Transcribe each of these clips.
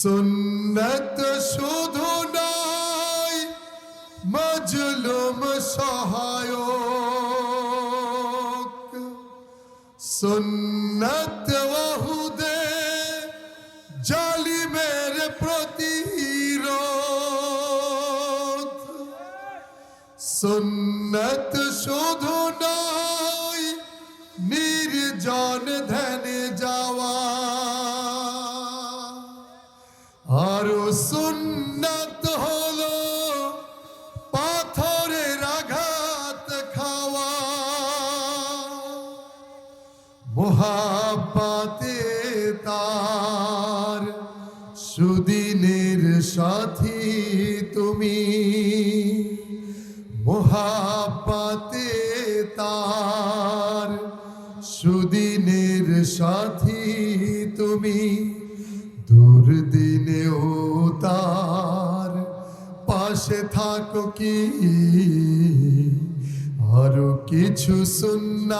সুন্নত শুধু নয়, মজলুম সহায়ক। সুন্নত ওহুদে জালিমের প্রতিরোধ। সুন্নত শুধু নয়, নির্জন ধ্যানে যাওয়া তার সুদিনের সাথী তুমি। মোহাব্বাতে তার, সুদিনের সাথী তুমি। দুর্দিনেও তার পাশে থাকো কি? আরও কিছু সুন্নাত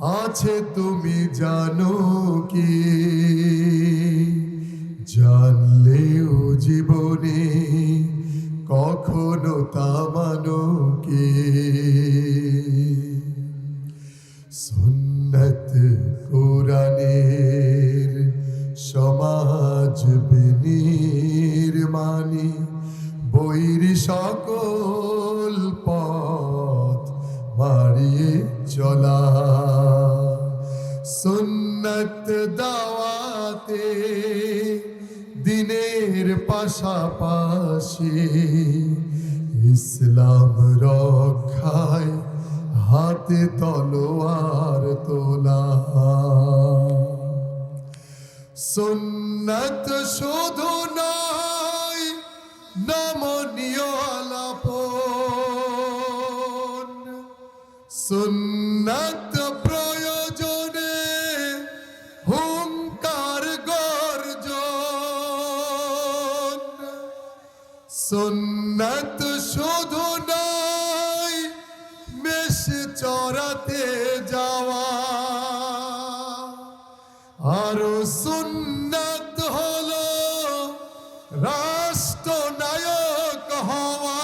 আছে তুমি জানো কি? জানলেও জীবনে কখনো তা মানো কি? দিনের পাশাপাশি ইসলাম রক্ষায় হাতে তলোয়ার তোলা। সুন্নত শুধু নয় নমনীয় আলাপন। সুন্নত সুন্নত শুধু নয়, মেষ চড়াতে যাওয়া। আরও সুন্নত হলো রাষ্ট্রনায়ক হওয়া।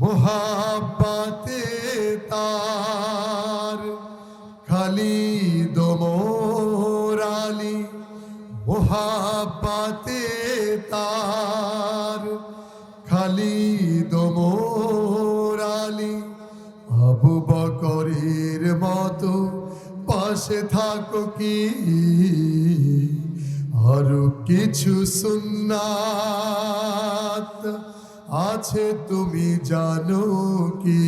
মোহাব্বাতে তার খালি দোমরালি মোহাব্বাতে তার। খালি দোমরালি আবু বকরের মতো পাশে থাকো কি? আরও কিছু সুন্নাত আছে তুমি জানো কি?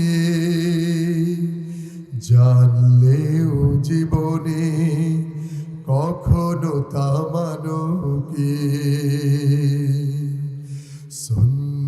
জানলেও জীবনে